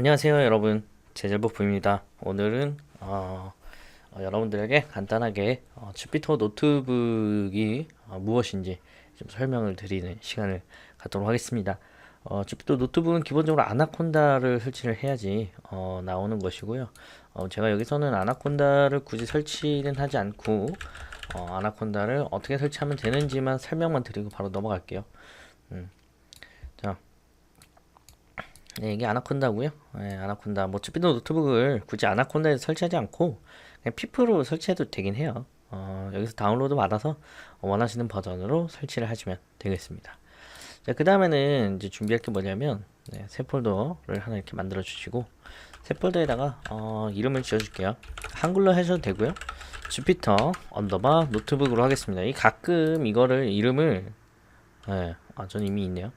안녕하세요 여러분. 제잘부입니다. 오늘은 어, 어, 여러분들에게 간단하게 어, 주피터 노트북이 어, 무엇인지 좀 설명을 드리는 시간을 갖도록 하겠습니다. 어, 주피터 노트북은 기본적으로 아나콘다를 설치를 해야지 어, 나오는 것이고요. 어, 제가 여기서는 아나콘다를 굳이 설치는 하지 않고 어, 아나콘다를 어떻게 설치하면 되는지만 설명만 드리고 바로 넘어갈게요. 음. 자 네, 이게 아나콘다고요. 네, 아나콘다. 뭐 주피터 노트북을 굳이 아나콘다에 설치하지 않고 그냥 피프로 설치해도 되긴 해요. 어, 여기서 다운로드 받아서 원하시는 버전으로 설치를 하시면 되겠습니다. 자, 그 다음에는 이제 준비할 게 뭐냐면 네, 새 폴더를 하나 이렇게 만들어 주시고 새 폴더에다가 어, 이름을 지어 줄게요. 한글로 하셔도 되고요. 주피터 언더바 노트북으로 하겠습니다. 이 가끔 이거를 이름을 네, 아, 전 이미 있네요.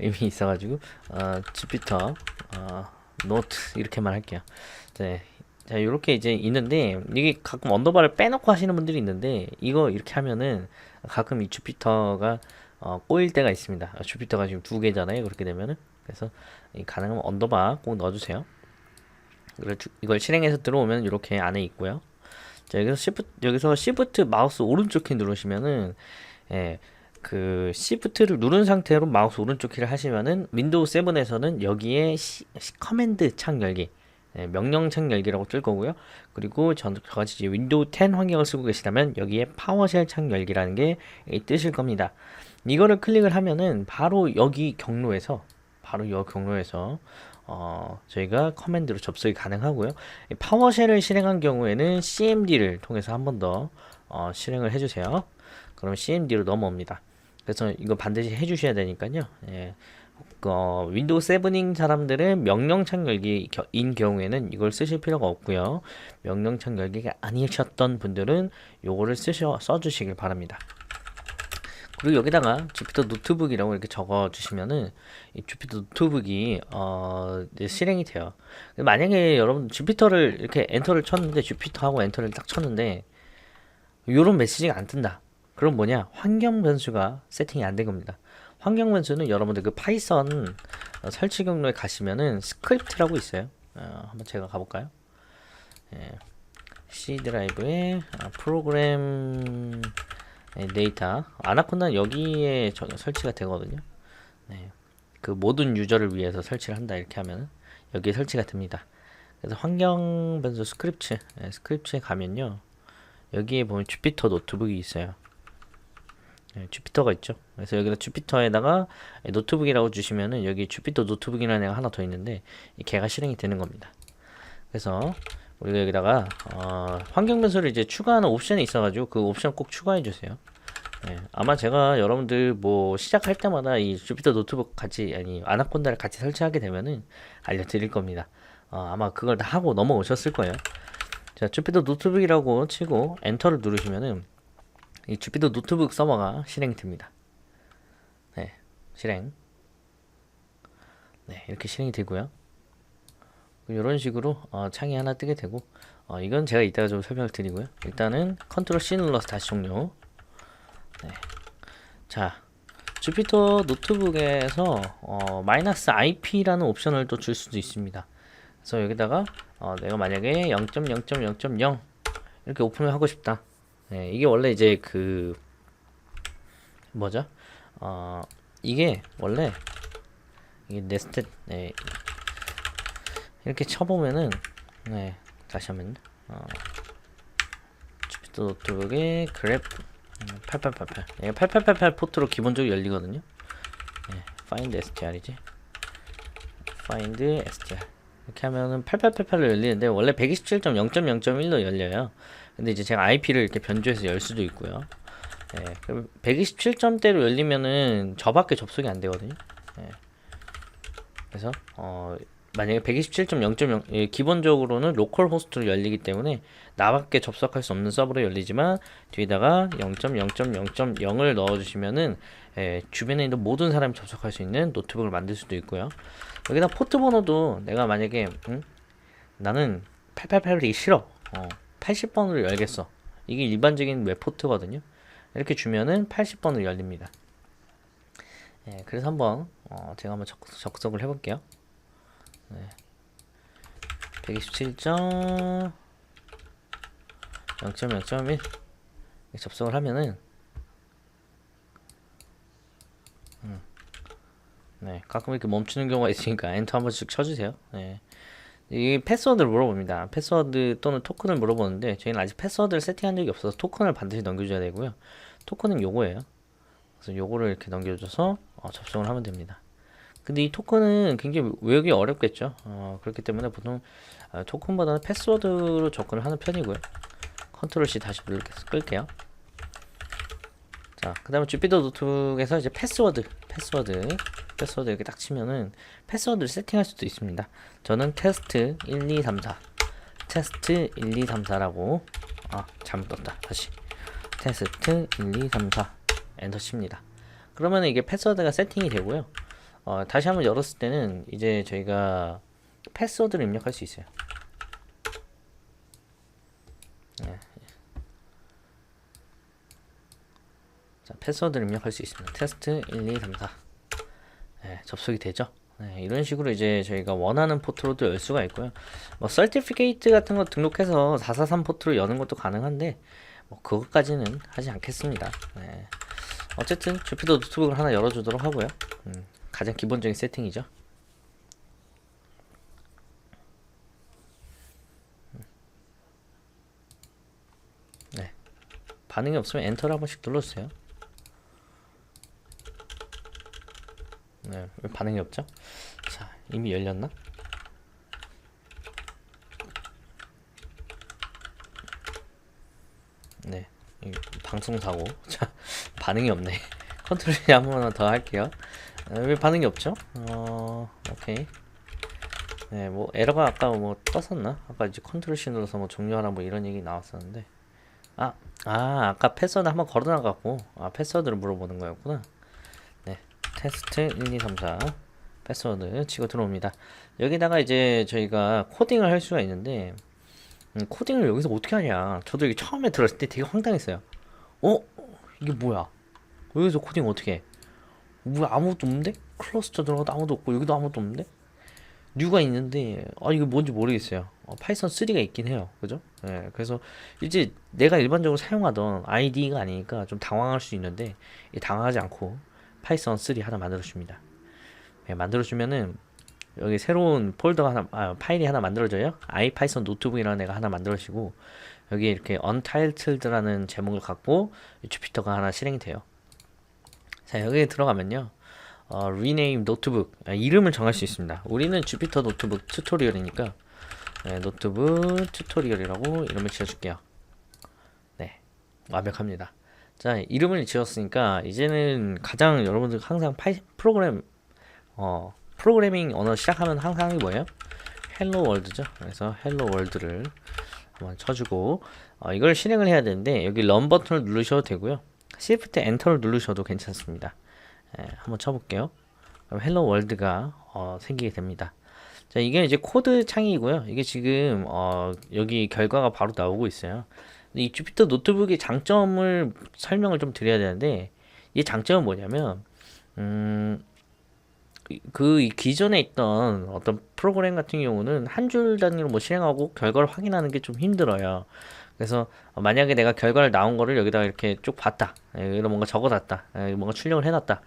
이미 있어가지고 어, 주피터 어, 노트 이렇게만 할게요. 네. 자 이렇게 이제 있는데 이게 가끔 언더바를 빼놓고 하시는 분들이 있는데 이거 이렇게 하면은 가끔 이 주피터가 어, 꼬일 때가 있습니다. 아, 주피터가 지금 두 개잖아요. 그렇게 되면은 그래서 이 가능하면 언더바 꼭 넣어주세요. 주- 이걸 실행해서 들어오면 이렇게 안에 있고요. 자 여기서 시프트 여기서 시프트 마우스 오른쪽 키 누르시면은 예, 그 시프트를 누른 상태로 마우스 오른쪽 키를 하시면은 윈도우 7에서는 여기에 시, 시- 커맨드 창 열기 네, 명령 창 열기라고 뜰 거고요. 그리고 전, 저같이 윈도우 10 환경을 쓰고 계시다면 여기에 파워쉘 창 열기라는 게 예, 뜨실 겁니다. 이거를 클릭을 하면은 바로 여기 경로에서 바로 이 경로에서 어, 저희가 커맨드로 접속이 가능하고요. 이 파워쉘을 실행한 경우에는 CMD를 통해서 한 번더 어, 실행을 해주세요. 그럼 CMD로 넘어옵니다. 그래서 이거 반드시 해주셔야 되니까요. 예. 어, 윈도우 7인 사람들은 명령창 열기인 경우에는 이걸 쓰실 필요가 없고요. 명령창 열기가 아니셨던 분들은 요거를 쓰셔 써주시길 바랍니다. 그리고 여기다가 주피터 노트북이라고 이렇게 적어 주시면은 이 주피터 노트북이 어 실행이 돼요. 만약에 여러분 주피터를 이렇게 엔터를 쳤는데 주피터하고 엔터를 딱 쳤는데 요런 메시지가 안 뜬다. 그럼 뭐냐? 환경 변수가 세팅이 안 된 겁니다. 환경 변수는 여러분들 그 파이썬 어, 설치 경로에 가시면은 스크립트라고 있어요. 어, 한번 제가 가볼까요? 예. C 드라이브에 아, 프로그램 네, 데이터 아나콘다 여기에 저- 설치가 되거든요. 네. 그 모든 유저를 위해서 설치를 한다 이렇게 하면 여기에 설치가 됩니다. 그래서 환경 변수 스크립트 네, 스크립트에 가면요 여기에 보면 주피터 노트북이 있어요. 네, 주피터가 있죠. 그래서 여기다 주피터에다가 노트북이라고 주시면은 여기 주피터 노트북이라는 애가 하나 더 있는데 이 걔가 실행이 되는 겁니다. 그래서 우리가 여기다가 어, 환경 변수를 이제 추가하는 옵션이 있어가지고 그 옵션 꼭 추가해 주세요. 예, 아마 제가 여러분들 뭐 시작할 때마다 이 주피터 노트북 같이 아니 아나콘다를 같이 설치하게 되면은 알려드릴 겁니다. 어, 아마 그걸 다 하고 넘어오셨을 거예요. 자, 주피터 노트북이라고 치고 엔터를 누르시면은 이 주피터 노트북 서버가 실행이 됩니다. 네, 실행. 네, 이렇게 실행이 되고요. 이런 식으로 어, 창이 하나 뜨게 되고 어, 이건 제가 이따가 좀 설명을 드리고요. 일단은 컨트롤 C 눌러서 다시 종료. 네. 자, 주피터 노트북에서 어, 마이너스 IP라는 옵션을 또 줄 수도 있습니다. 그래서 여기다가 어, 내가 만약에 0.0.0.0 이렇게 오픈을 하고 싶다. 네, 이게 원래 이제 그 뭐죠? 어, 이게 원래 이게 네스트 네, 이렇게 쳐보면은 네 다시 한번 어, 주피터 노트북에 그랩 8888 얘가 8888 포트로 기본적으로 열리거든요. 네, find str이지? find str. 이렇게 하면은 8888로 열리는데 원래 127.0.0.1로 열려요 근데 이제 제가 IP를 이렇게 변조해서 열 수도 있고요 네, 127점대로 열리면은 저밖에 접속이 안 되거든요 네. 그래서 어 만약에 127.0.0 예, 기본적으로는 로컬 호스트로 열리기 때문에 나밖에 접속할 수 없는 서버로 열리지만 뒤에다가 0.0.0.0을 넣어주시면은 예, 주변에 있는 모든 사람이 접속할 수 있는 노트북을 만들 수도 있고요. 여기다 포트 번호도 내가 만약에 음? 나는 888이 싫어. 어, 80번으로 열겠어. 이게 일반적인 웹 포트거든요. 이렇게 주면은 80번으로 열립니다. 예, 그래서 한번 어, 제가 한번 적, 적석을 해볼게요. 네. 127점 0.0.1 접속을 하면은 음. 네, 가끔 이렇게 멈추는 경우가 있으니까 엔터 한 번씩 쳐주세요. 네. 이 패스워드를 물어봅니다. 패스워드 또는 토큰을 물어보는데 저희는 아직 패스워드를 세팅한 적이 없어서 토큰을 반드시 넘겨줘야 되고요. 토큰은 요거예요. 그래서 요거를 이렇게 넘겨줘서 어, 접속을 하면 됩니다. 근데 이 토큰은 굉장히 외우기 어렵겠죠. 어, 그렇기 때문에 보통 어, 토큰보다는 패스워드로 접근을 하는 편이고요. 컨트롤 C 다시 끌게요. 자, 그 다음에 주피터 노트북에서 이제 패스워드, 패스워드, 패스워드 이렇게 딱 치면은 패스워드를 세팅할 수도 있습니다. 저는 테스트 1, 2, 3, 4, 테스트 1, 2, 3, 4라고 아 잘못 떴다. 다시 테스트 1, 2, 3, 4 엔터 칩니다. 그러면 이게 패스워드가 세팅이 되고요. 어, 다시 한번 열었을 때는 이제 저희가 패스워드를 입력할 수 있어요. 네. 자, 패스워드를 입력할 수 있습니다. 테스트 1, 2, 3, 4. 네, 접속이 되죠. 네, 이런 식으로 이제 저희가 원하는 포트로도 열 수가 있고요. 뭐 서티피케이트 같은 거 등록해서 443 포트로 여는 것도 가능한데 뭐 그것까지는 하지 않겠습니다. 네. 어쨌든 주피터 노트북을 하나 열어주도록 하고요. 음, 가장 기본적인 세팅이죠. 네. 반응이 없으면 엔터를 한 번씩 눌러주세요. 네, 왜 반응이 없죠? 자, 이미 열렸나? 네, 이 방송 사고. 자, 반응이 없네. 컨트롤 한 번만 더 할게요. 아, 왜 반응이 없죠? 어, 오케이. 네, 뭐 에러가 아까 뭐 떴었나? 아까 이제 컨트롤 C 눌러서 뭐 종료하라 뭐 이런 얘기 나왔었는데. 아, 아, 아까 패스워드 한번 걸어놔갖고 아 패스워드를 물어보는 거였구나. 네, 테스트 1, 2, 3, 4 패스워드 치고 들어옵니다. 여기다가 이제 저희가 코딩을 할 수가 있는데 음, 코딩을 여기서 어떻게 하냐? 저도 이게 처음에 들었을 때 되게 황당했어요. 어? 이게 뭐야? 여기서 코딩 어떻게 해? 뭐 아무것도 없는데? 클러스터 들어가도 아무도 없고 여기도 아무것도 없는데? 뉴가 있는데 아 이거 뭔지 모르겠어요. 어, 파이썬 3가 있긴 해요. 그죠? 예. 그래서 이제 내가 일반적으로 사용하던 ID가 아니니까 좀 당황할 수 있는데 이 당황하지 않고 파이썬 3 하나 만들어 줍니다. 예, 만들어 주면은 여기 새로운 폴더가 하나 아, 파일이 하나 만들어져요. 아이파이썬 노트북이라는 애가 하나 만들어지고 여기 이렇게 untitled라는 제목을 갖고 주피터가 하나 실행이 돼요. 자 여기에 들어가면요. 어, rename 노트북 아, 이름을 정할 수 있습니다. 우리는 주피터 노트북 튜토리얼이니까 네, 노트북 튜토리얼이라고 이름을 지어줄게요. 네, 완벽합니다. 자, 이름을 지었으니까 이제는 가장 여러분들 항상 파이, 프로그램 어, 프로그래밍 언어 시작하면 항상 뭐예요? 헬로 월드죠. 그래서 헬로 월드를 한번 쳐주고 어, 이걸 실행을 해야 되는데 여기 런 버튼을 누르셔도 되고요. Shift 엔터를 누르셔도 괜찮습니다. 예, 한번 쳐볼게요. 그럼 헬로 월드가 어, 생기게 됩니다. 자, 이게 이제 코드 창이고요. 이게 지금 어, 여기 결과가 바로 나오고 있어요. 이 주피터 노트북의 장점을 설명을 좀 드려야 되는데 이 장점은 뭐냐면 음, 그 기존에 있던 어떤 프로그램 같은 경우는 한 줄 단위로 뭐 실행하고 결과를 확인하는 게 좀 힘들어요. 그래서 만약에 내가 결과를 나온 거를 여기다가 이렇게 쭉 봤다. 여기다 뭔가 적어놨다. 뭔가 출력을 해놨다.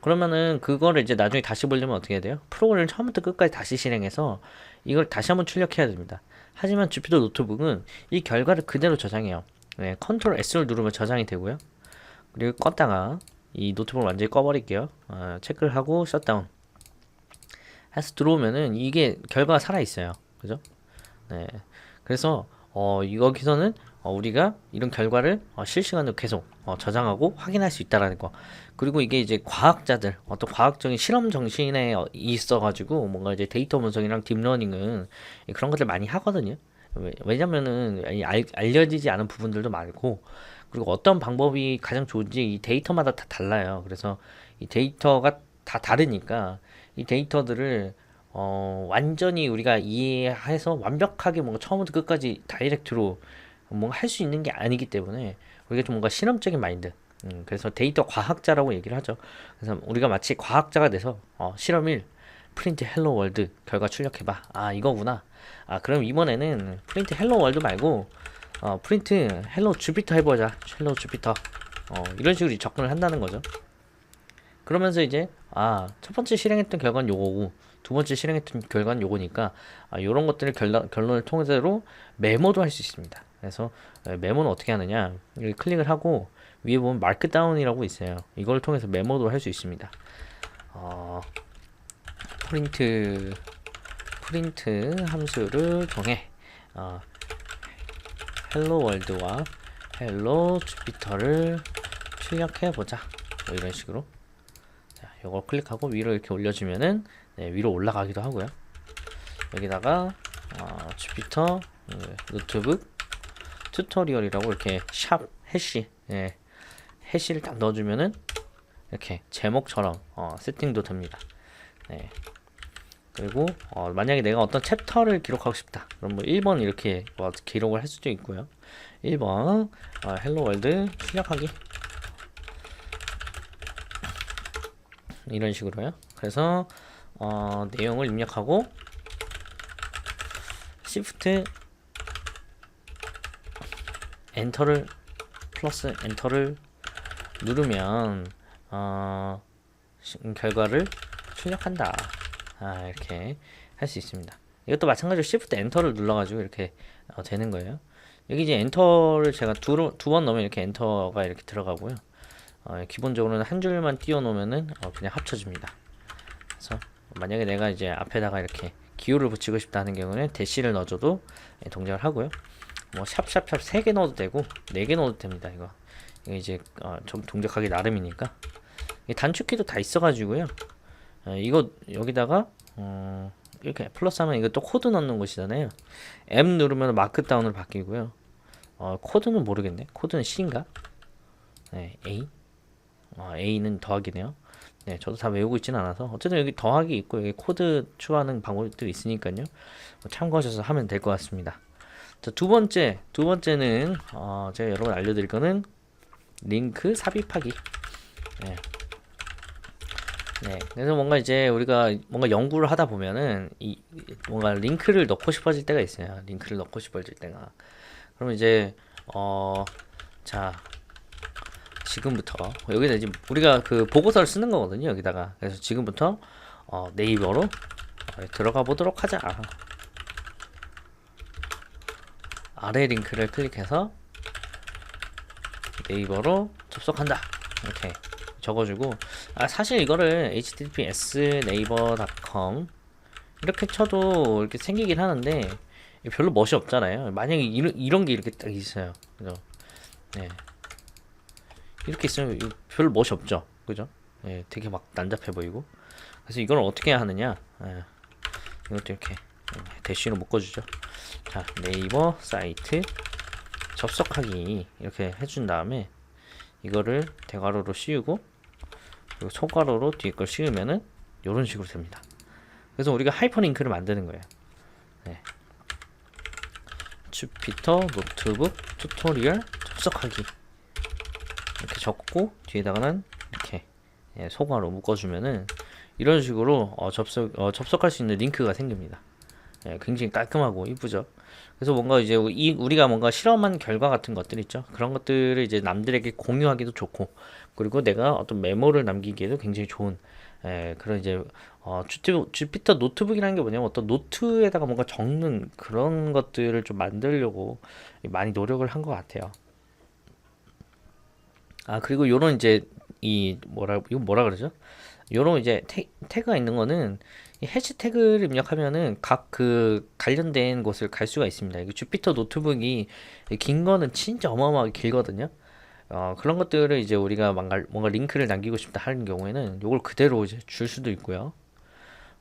그러면은 그거를 이제 나중에 다시 보려면 어떻게 해야 돼요? 프로그램을 처음부터 끝까지 다시 실행해서 이걸 다시 한번 출력해야 됩니다. 하지만 주피터 노트북은 이 결과를 그대로 저장해요. 네, 컨트롤 S를 누르면 저장이 되고요. 그리고 껐다가 이 노트북을 완전히 꺼버릴게요. 어, 체크를 하고 셧다운 해서 들어오면은 이게 결과가 살아 있어요. 그죠? 네. 그래서 어, 여기서는 어, 우리가 이런 결과를 어, 실시간으로 계속 어, 저장하고 확인할 수 있다라는 거. 그리고 이게 이제 과학자들, 어떤 과학적인 실험 정신에 어, 있어가지고 뭔가 이제 데이터 분석이랑 딥러닝은 그런 것들 많이 하거든요. 왜냐면은 알, 알려지지 않은 부분들도 많고 그리고 어떤 방법이 가장 좋은지 이 데이터마다 다 달라요. 그래서 이 데이터가 다 다르니까 이 데이터들을 어, 완전히 우리가 이해해서 완벽하게 뭔가 처음부터 끝까지 다이렉트로 뭔가 할 수 있는 게 아니기 때문에 우리가 좀 뭔가 실험적인 마인드. 음, 그래서 데이터 과학자라고 얘기를 하죠. 그래서 우리가 마치 과학자가 돼서 어, 실험 1, 프린트 헬로 월드 결과 출력해봐. 아 이거구나. 아 그럼 이번에는 프린트 헬로 월드 말고 어, 프린트 헬로 주피터 해보자. 헬로 주피터. 어, 이런 식으로 접근을 한다는 거죠. 그러면서 이제 아 첫 번째 실행했던 결과는 요거고 두 번째 실행했던 결과는 요거니까 아, 요런 것들을 결론, 결론을 통해서로 메모도 할 수 있습니다. 그래서 에, 메모는 어떻게 하느냐 여기 클릭을 하고 위에 보면 마크다운이라고 있어요. 이걸 통해서 메모도 할 수 있습니다. 어, 프린트 프린트 함수를 통해 어, 헬로 월드와 헬로 주피터를 출력해 보자. 뭐 이런 식으로. 자, 요걸 클릭하고 위로 이렇게 올려주면은 네, 위로 올라가기도 하고요. 여기다가 어, 주피터 어, 노트북 튜토리얼이라고 이렇게 샵 해시 예, 해시를 딱 넣어주면은 이렇게 제목처럼 어, 세팅도 됩니다. 네. 그리고 어, 만약에 내가 어떤 챕터를 기록하고 싶다. 그럼 뭐 1번 이렇게 뭐 기록을 할 수도 있고요. 1번 어, 헬로 월드 출력하기 이런 식으로요. 그래서 어, 내용을 입력하고 Shift 엔터를 플러스 엔터를 누르면 어, 시- 결과를 출력한다. 아, 이렇게 할 수 있습니다. 이것도 마찬가지로 Shift 엔터를 눌러가지고 이렇게 어, 되는 거예요. 여기 이제 엔터를 제가 두 번 넣으면 이렇게 엔터가 이렇게 들어가고요. 어, 기본적으로는 한 줄만 띄워 놓으면은 어, 그냥 합쳐집니다. 그래서 만약에 내가 이제 앞에다가 이렇게 기호를 붙이고 싶다는 경우는 대시를 넣어줘도 예, 동작을 하고요. 뭐 샵샵샵 세개 넣어도 되고 네개 넣어도 됩니다. 이거 이제 어, 좀 동작하기 나름이니까 이 단축키도 다 있어가지고요. 어, 이거 여기다가 어, 이렇게 플러스 하면 이거 또 코드 넣는 곳이잖아요. M 누르면 마크다운으로 바뀌고요. 어, 코드는 모르겠네. 코드는 C인가? 네, A. 어, A는 더하기네요. 네, 저도 다 외우고 있지는 않아서 어쨌든 여기 더하기 있고 여기 코드 추가하는 방법들이 있으니까요. 뭐 참고하셔서 하면 될 것 같습니다. 자, 두 번째, 두 번째는 어, 제가 여러분 알려드릴 거는 링크 삽입하기. 네. 네, 그래서 뭔가 이제 우리가 뭔가 연구를 하다 보면은 이 뭔가 링크를 넣고 싶어질 때가 있어요. 링크를 넣고 싶어질 때가. 그러면 이제 어, 자 지금부터 여기다 이제 우리가 그 보고서를 쓰는 거거든요. 여기다가 그래서 지금부터 어, 네이버로 어, 들어가 보도록 하자. 아래 링크를 클릭해서 네이버로 접속한다. 이렇게 적어주고 아 사실 이거를 https 네이버.com 이렇게 쳐도 이렇게 생기긴 하는데 별로 멋이 없잖아요. 만약에 이런 이런 게 이렇게 딱 있어요. 그죠? 네. 이렇게 있으면 별로 멋이 없죠. 그죠? 예, 되게 막 난잡해 보이고. 그래서 이걸 어떻게 하느냐? 예, 이것도 이렇게 대쉬로 묶어주죠. 자, 네이버 사이트 접속하기 이렇게 해준 다음에 이거를 대괄호로 씌우고 그리고 소괄호로 뒤에 걸 씌우면은 이런 식으로 됩니다. 그래서 우리가 하이퍼링크를 만드는 거예요. 네. 주피터 노트북 튜토리얼 접속하기 이렇게 적고 뒤에다가는 이렇게 예, 소괄호 묶어주면은 이런 식으로 어, 접속 어, 접속할 수 있는 링크가 생깁니다. 예, 굉장히 깔끔하고 이쁘죠. 그래서 뭔가 이제 이 우리가 뭔가 실험한 결과 같은 것들 있죠. 그런 것들을 이제 남들에게 공유하기도 좋고 그리고 내가 어떤 메모를 남기기에도 굉장히 좋은 예, 그런 이제 어, 주피, 주피터 노트북이라는 게 뭐냐면 어떤 노트에다가 뭔가 적는 그런 것들을 좀 만들려고 많이 노력을 한 것 같아요. 아 그리고 요런 이제 이 뭐라 이거 뭐라 그러죠? 요런 이제 태, 태그가 있는 거는 이 해시태그를 입력하면은 각 그 관련된 곳을 갈 수가 있습니다. 이게 주피터 노트북이 긴 거는 진짜 어마어마하게 길거든요. 어, 그런 것들을 이제 우리가 뭔가, 뭔가 링크를 남기고 싶다 하는 경우에는 요걸 그대로 이제 줄 수도 있고요.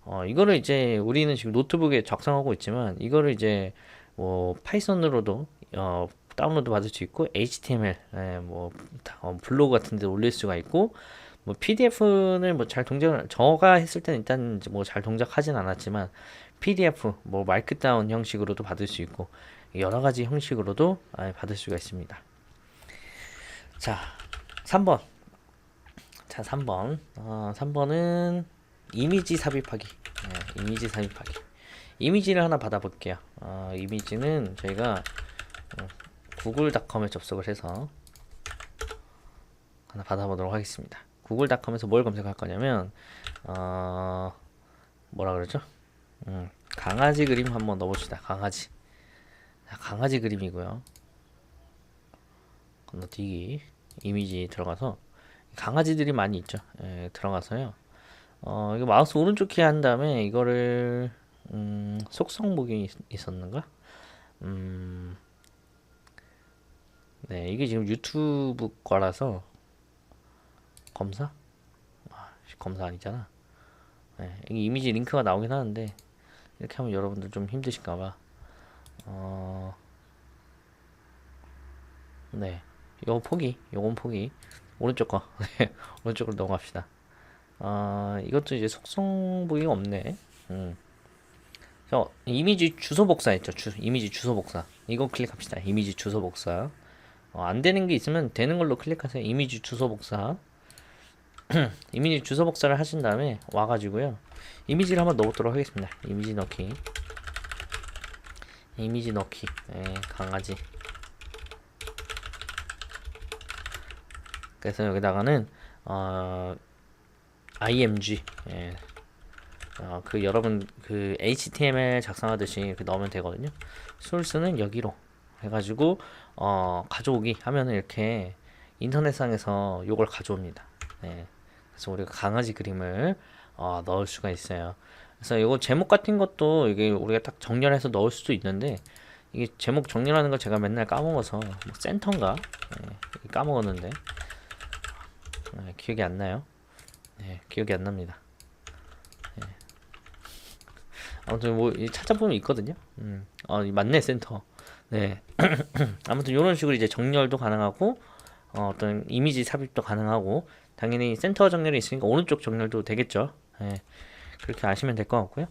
어, 이거를 이제 우리는 지금 노트북에 작성하고 있지만 이거를 이제 뭐 파이썬으로도 어, 다운로드 받을 수 있고 HTML 예, 뭐 다- 어, 블로그 같은 데 올릴 수가 있고 뭐 PDF는 뭐 잘 동작을 저가 했을 때는 일단 뭐 잘 동작하진 않았지만 PDF 뭐 마이크다운 형식으로도 받을 수 있고 여러 가지 형식으로도 아, 받을 수가 있습니다. 자, 3번. 자, 3번. 어, 3번은 이미지 삽입하기. 네, 이미지 삽입하기. 이미지를 하나 받아볼게요. 어, 이미지는 저희가 어, 구글닷컴에 접속을 해서 하나 받아보도록 하겠습니다. 구글닷컴에서 뭘 검색할 거냐면 어, 뭐라 그러죠? 음, 강아지 그림 한번 넣어봅시다. 강아지. 자, 강아지 그림이고요. 건너뛰기 이미지 들어가서 강아지들이 많이 있죠. 예, 들어가서요. 어, 이거 마우스 오른쪽 키 한 다음에 이거를 음, 속성 보기 있- 있었는가? 음, 네, 이게 지금 유튜브 거라서 검사? 아, 씨, 검사 아니잖아. 네, 이게 이미지 링크가 나오긴 하는데 이렇게 하면 여러분들 좀 힘드실까 봐. 어, 네, 요거 포기, 요건 포기. 오른쪽 거, 네, 오른쪽으로 넘어갑시다. 아, 이것도 이제 속성 보기가 없네. 음. 저 이미지 주소 복사 있죠. 주, 이미지 주소 복사. 이거 클릭합시다. 이미지 주소 복사. 어, 안 되는 게 있으면 되는 걸로 클릭하세요. 이미지 주소 복사. 이미지 주소 복사를 하신 다음에 와가지고요. 이미지를 한번 넣어보도록 하겠습니다. 이미지 넣기. 이미지 넣기. 예, 강아지. 그래서 여기다가는 어, img 예. 어, 그 여러분 그 HTML 작성하듯이 이렇게 넣으면 되거든요. 소스는 여기로 해가지고 어, 가져오기 하면은 이렇게 인터넷상에서 요걸 가져옵니다. 네. 그래서 우리가 강아지 그림을 어, 넣을 수가 있어요. 그래서 이거 제목 같은 것도 이게 우리가 딱 정렬해서 넣을 수도 있는데 이게 제목 정렬하는 거 제가 맨날 까먹어서 뭐 센터인가 네, 까먹었는데 네, 기억이 안 나요. 네, 기억이 안 납니다. 네. 아무튼 뭐이 찾아보면 있거든요. 음, 어, 이 맞네 센터. 네. 아무튼 이런 식으로 이제 정렬도 가능하고 어, 어떤 이미지 삽입도 가능하고 당연히 센터 정렬이 있으니까 오른쪽 정렬도 되겠죠. 네. 그렇게 아시면 될 것 같고요.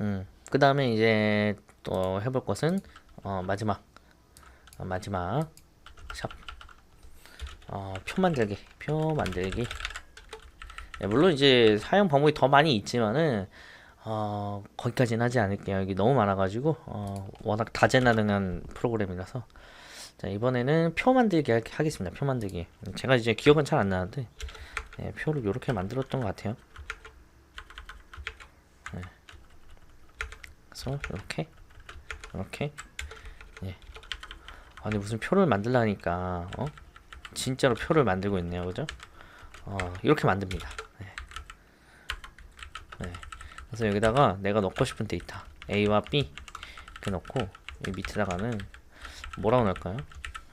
음, 그 다음에 이제 또 해볼 것은 어, 마지막 어, 마지막 샵 어, 표 만들기 표 만들기 네, 물론 이제 사용 방법이 더 많이 있지만은 어, 거기까지는 하지 않을게요. 여기 너무 많아가지고 어, 워낙 다재다능한 프로그램이라서 자 이번에는 표 만들기 할- 하겠습니다. 표 만들기 음, 제가 이제 기억은 잘 안 나는데 네, 표를 이렇게 만들었던 것 같아요. 네. 그래서 이렇게 이렇게 예. 아니 무슨 표를 만들라니까 어? 진짜로 표를 만들고 있네요, 그죠? 어, 이렇게 만듭니다. 네. 네. 그래서 여기다가 내가 넣고 싶은 데이터 A와 B 이렇게 넣고 이 밑에다가는 뭐라고 넣을까요?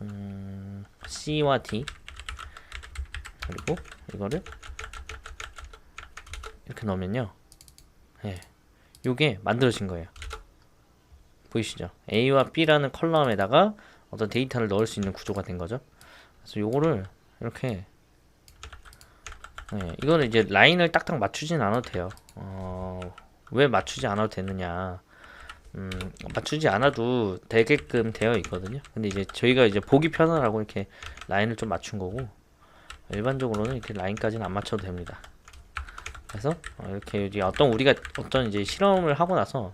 음, C와 D 그리고 이거를 이렇게 넣으면요, 예, 요게 만들어진 거예요. 보이시죠? A와 B라는 컬럼에다가 어떤 데이터를 넣을 수 있는 구조가 된 거죠. 그래서 요거를 이렇게 네, 이거는 이제 라인을 딱딱 맞추진 않아도 돼요. 어, 왜 맞추지 않아도 되느냐? 음, 맞추지 않아도 되게끔 되어 있거든요. 근데 이제 저희가 이제 보기 편하라고 이렇게 라인을 좀 맞춘 거고 일반적으로는 이렇게 라인까지는 안 맞춰도 됩니다. 그래서 어, 이렇게 이제 어떤 우리가 어떤 이제 실험을 하고 나서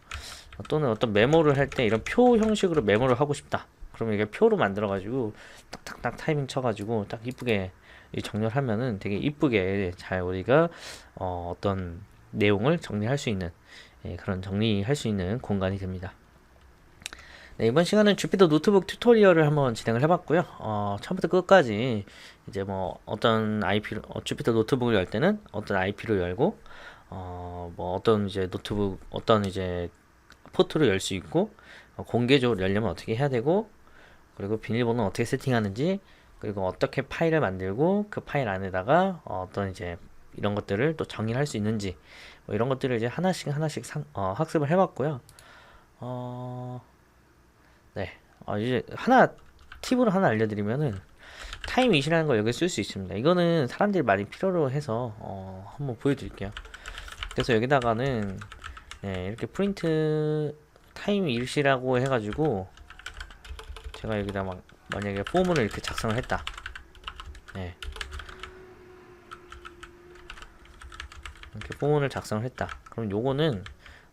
또는 어떤 메모를 할 때 이런 표 형식으로 메모를 하고 싶다. 그러면 이게 표로 만들어 가지고 딱딱딱 타이밍 쳐 가지고 딱 이쁘게 이 정렬하면은 되게 이쁘게 잘 우리가 어, 어떤 내용을 정리할 수 있는 예, 그런 정리할 수 있는 공간이 됩니다. 네, 이번 시간은 주피터 노트북 튜토리얼을 한번 진행을 해봤고요. 어, 처음부터 끝까지 이제 뭐 어떤 IP로 어, 주피터 노트북을 열 때는 어떤 IP로 열고 어, 뭐 어떤 이제 노트북 어떤 이제 포트로 열 수 있고 어, 공개적으로 열려면 어떻게 해야 되고 그리고 비밀번호 어떻게 세팅하는지 그리고 어떻게 파일을 만들고 그 파일 안에다가 어, 어떤 이제 이런 것들을 또 정의할 수 있는지 뭐 이런 것들을 이제 하나씩 하나씩 상, 어, 학습을 해봤고요. 어, 네, 어, 이제 하나 팁으로 하나 알려드리면은 타임 이시라는 걸 여기 쓸 수 있습니다. 이거는 사람들이 많이 필요로 해서 어, 한번 보여드릴게요. 그래서 여기다가는 네, 이렇게 프린트 타임 일시라고 해가지고 제가 여기다 막 만약에 포문을 이렇게 작성을 했다. 네. 이렇게 부분을 작성을 했다. 그럼 요거는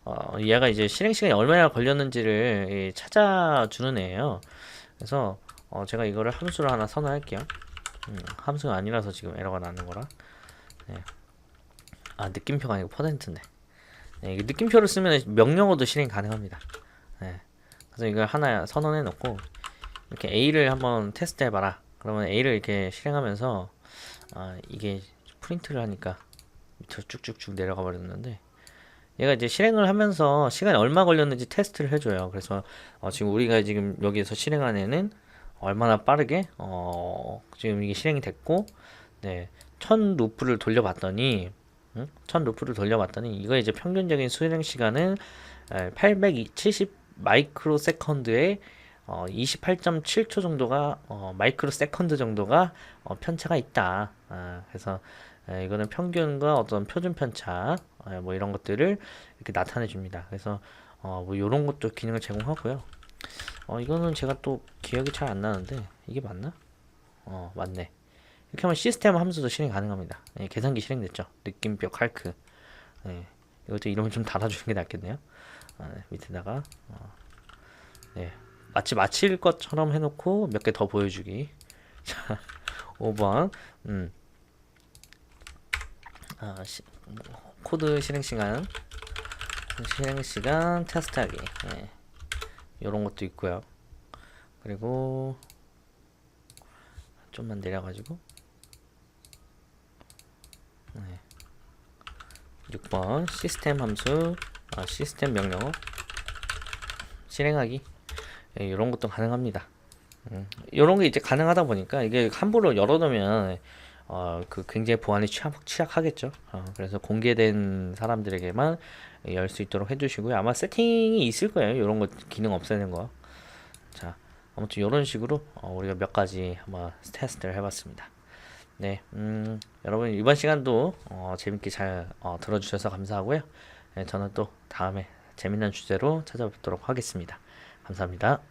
어, 얘가 이제 실행 시간이 얼마나 걸렸는지를 이 찾아주는 애예요. 그래서 어, 제가 이거를 함수로 하나 선언할게요. 음, 함수가 아니라서 지금 에러가 나는 거라. 네. 아 느낌표가 아니고 퍼센트인데. 네, 느낌표를 쓰면 명령어도 실행 가능합니다. 네. 그래서 이걸 하나 선언해 놓고 이렇게 A를 한번 테스트 해봐라. 그러면 A를 이렇게 실행하면서 아 이게 프린트를 하니까 밑으로 쭉쭉쭉 내려가 버렸는데 얘가 이제 실행을 하면서 시간이 얼마 걸렸는지 테스트를 해줘요. 그래서 어, 지금 우리가 지금 여기에서 실행한 애는 얼마나 빠르게 어, 지금 이게 실행이 됐고 네, 천 루프를 돌려봤더니 응? 천 루프를 돌려봤더니 이거 이제 평균적인 수행 시간은 870 마이크로 세컨드에 어, 28.7초 정도가 어, 마이크로 세컨드 정도가 어, 편차가 있다. 아, 그래서 에, 이거는 평균과 어떤 표준 편차 에, 뭐 이런 것들을 이렇게 나타내 줍니다. 그래서 어, 뭐 이런 것도 기능을 제공하고요. 어, 이거는 제가 또 기억이 잘 안 나는데 이게 맞나? 어, 맞네. 이렇게 하면 시스템 함수도 실행 가능합니다. 예, 계산기 실행됐죠. 느낌표 칼크. 예, 이것도 이름을 좀 달아주는 게 낫겠네요. 아, 네, 밑에다가 어, 네, 마치 마칠 것처럼 해놓고 몇 개 더 보여주기. 자, 5번. 음. 아, 시, 코드 실행 시간. 실행 시간 테스트하기. 예. 요런 것도 있고요. 그리고 좀만 내려가지고 네. 6번 시스템 함수 아, 시스템 명령어 실행하기 예, 이런 것도 가능합니다. 음, 이런 게 이제 가능하다 보니까 이게 함부로 열어놓으면 어, 그 굉장히 보안이 취약, 취약하겠죠. 어, 그래서 공개된 사람들에게만 열 수 있도록 해주시고요. 아마 세팅이 있을 거예요. 이런 거 기능 없애는 거. 자, 아무튼 이런 식으로 어, 우리가 몇 가지 한번 테스트를 해봤습니다. 네, 음, 여러분 이번 시간도 어, 재밌게 잘 어, 들어주셔서 감사하고요. 네, 저는 또 다음에 재밌는 주제로 찾아뵙도록 하겠습니다. 감사합니다.